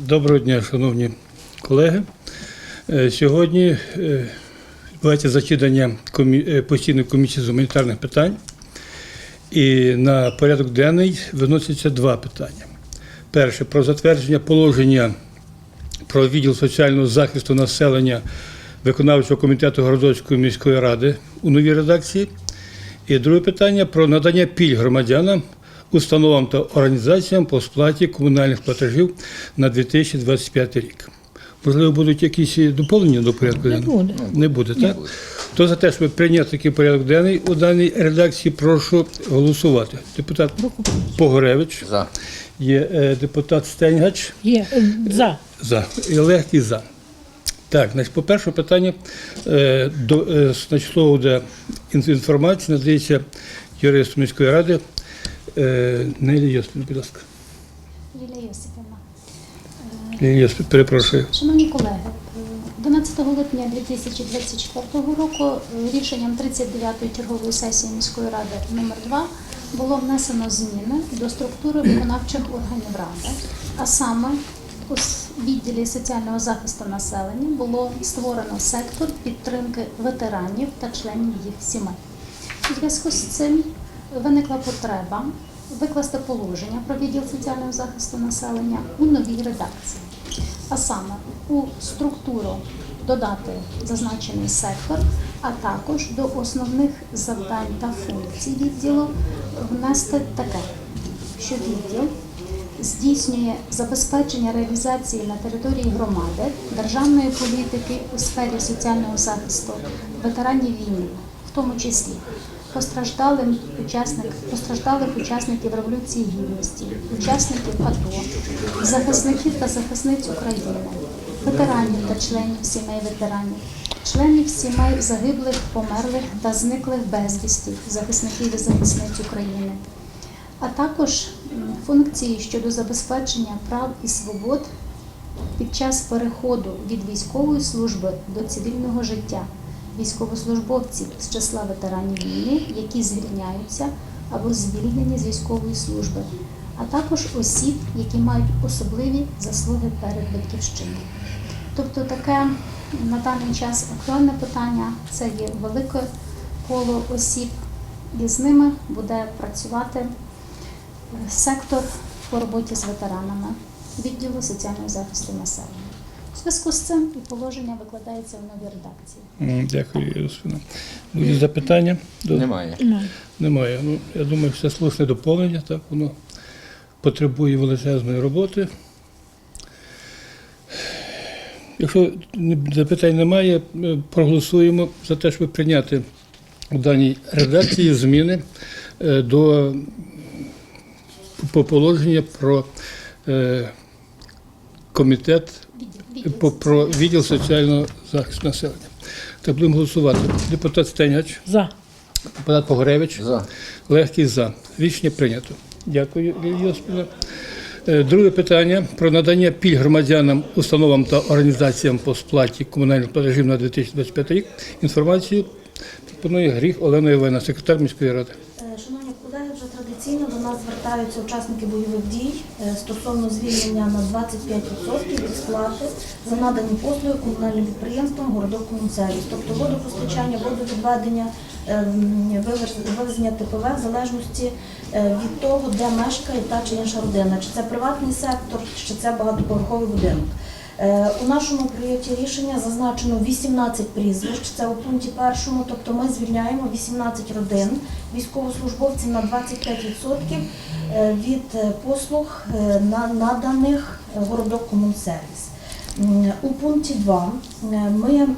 Доброго дня, шановні колеги. Е, Сьогодні е, відбувається засідання е, постійної комісії з гуманітарних питань. І на порядок денний виносяться два питання. Перше про затвердження положення про відділ соціального захисту населення виконавчого комітету Городоцької міської ради у новій редакції. І друге питання про надання пільг громадянам, установам та організаціям по сплаті комунальних платежів на 2025 рік. Можливо, будуть якісь доповнення до порядку Не буде. Не буде, так? Хто за те, щоб прийняти такий порядок денний у даній редакції, прошу голосувати. Депутат Погоревич, За. є е, депутат Стенгач, Є е, за. за. І легкий за. Так, значить, по перше питання е, до е, значить, слово де ін- інформації надається юристу міської ради Нелі Йоспін, будь ласка. Лілія Йосипівна. Лілія Йоспін, перепрошую. Шановні колеги, е, 11 липня 2024 року е, рішенням 39-ї чергової сесії міської ради номер 2 було внесено зміни до структури виконавчих органів ради, а саме у відділі соціального захисту населення було створено сектор підтримки ветеранів та членів їх сімей. У зв'язку з цим виникла потреба викласти положення про відділ соціального захисту населення у новій редакції, а саме у структуру додати зазначений сектор, а також до основних завдань та функцій відділу внести таке, що відділ здійснює забезпечення реалізації на території громади державної політики у сфері соціального захисту ветеранів війни, в тому числі постраждалим учасник, постраждалих учасників Революції Гідності, учасників АТО, захисників та захисниць України, ветеранів та членів сімей ветеранів, членів сімей загиблих, померлих та зниклих безвісті, захисників і захисниць України а також функції щодо забезпечення прав і свобод під час переходу від військової служби до цивільного життя військовослужбовців з числа ветеранів війни, які звільняються або звільнені з військової служби, а також осіб, які мають особливі заслуги перед батьківщиною. Тобто таке на даний час актуальне питання це є велике коло осіб, і з ними буде працювати сектор по роботі з ветеранами відділу соціального захисту населення. Зв'язку з цим і положення викладається в новій редакції. Дякую, Йоспіна. Будуть запитання? Немає. Немає. Ну, я думаю, це слушне доповнення, так воно потребує величезної роботи. Якщо запитань немає, ми проголосуємо за те, щоб прийняти у даній редакції зміни е, до по положення про е, комітет про відділ соціального захисту населення. Так будемо голосувати. Депутат Стеняч, за. депутат Погоревич. За. Легкий за. Рішення прийнято. Дякую, Лілія Йосипівна. Е, Друге питання про надання пільг громадянам, установам та організаціям по сплаті комунальних платежів на 2025 рік. Інформацію пропонує Гріх Олена Івана, секретар міської ради. Е, Шановні традиційно до нас звертаються учасники бойових дій е, стосовно звільнення на 25% від сплати за надані послуги комунальним підприємствам городок комунсервіс, тобто водопостачання, водовідведення, е, вивезення ТПВ в залежності е, від того, де мешкає та чи інша родина, чи це приватний сектор, чи це багатоповерховий будинок. Е, У нашому проєкті рішення зазначено 18 прізвищ. Це у пункті першому, тобто ми звільняємо 18 родин військовослужбовців на 25% е, від е, послуг на наданих городок комунсервіс. У пункті 2 ми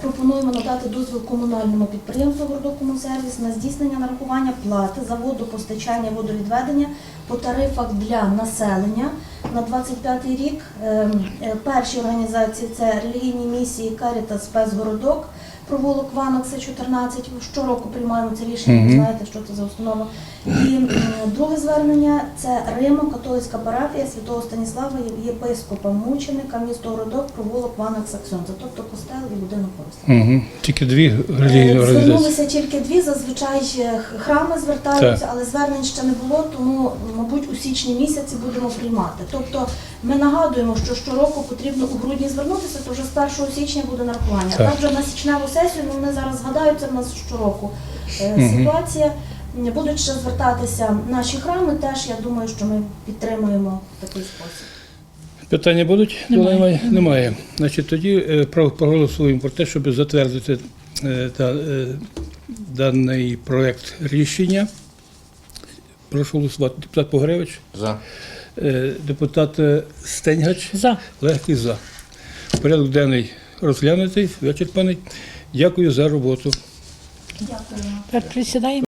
Пропонуємо надати дозвіл комунальному підприємству «Гордокомунсервіс» на здійснення нарахування плати за водопостачання, водовідведення по тарифах для населення на 25 рік. Е, е, Перші організації це релігійні місії «Карітас Спецгородок», провулок Ванокса 14. Щороку приймаємо це рішення, ви Мгм. знаєте, що це за установа. І друге звернення це Римо, католицька парафія святого Станіслава єпископа мученика, місто Городок, провулок Ванок Саксонца, тобто костел і будинок. Угу. Тільки дві Е. Звернулися тільки дві, зазвичай е, храми звертаються, але звернень ще не було, тому, мабуть, у січні місяці будемо приймати. Тобто ми нагадуємо, що щороку потрібно у грудні звернутися, то вже з 1 січня буде нарахування. Так. так вже на січневу сесію, ну вони зараз згадають, це в нас щороку е, ситуація. Будуть ще звертатися наші храми, теж я думаю, що ми підтримуємо такий спосіб. Питання будуть? Немає. Немає. Немає. Значить, тоді е, проголосуємо про те, щоб затвердити е, та, е, даний проект рішення. Прошу голосувати. Депутат Погревич, За. е, депутат Стеньгач, За. легкий за. Порядок денний розглянутий, вичерпаний. Дякую за роботу. Дякую. Присідаємо.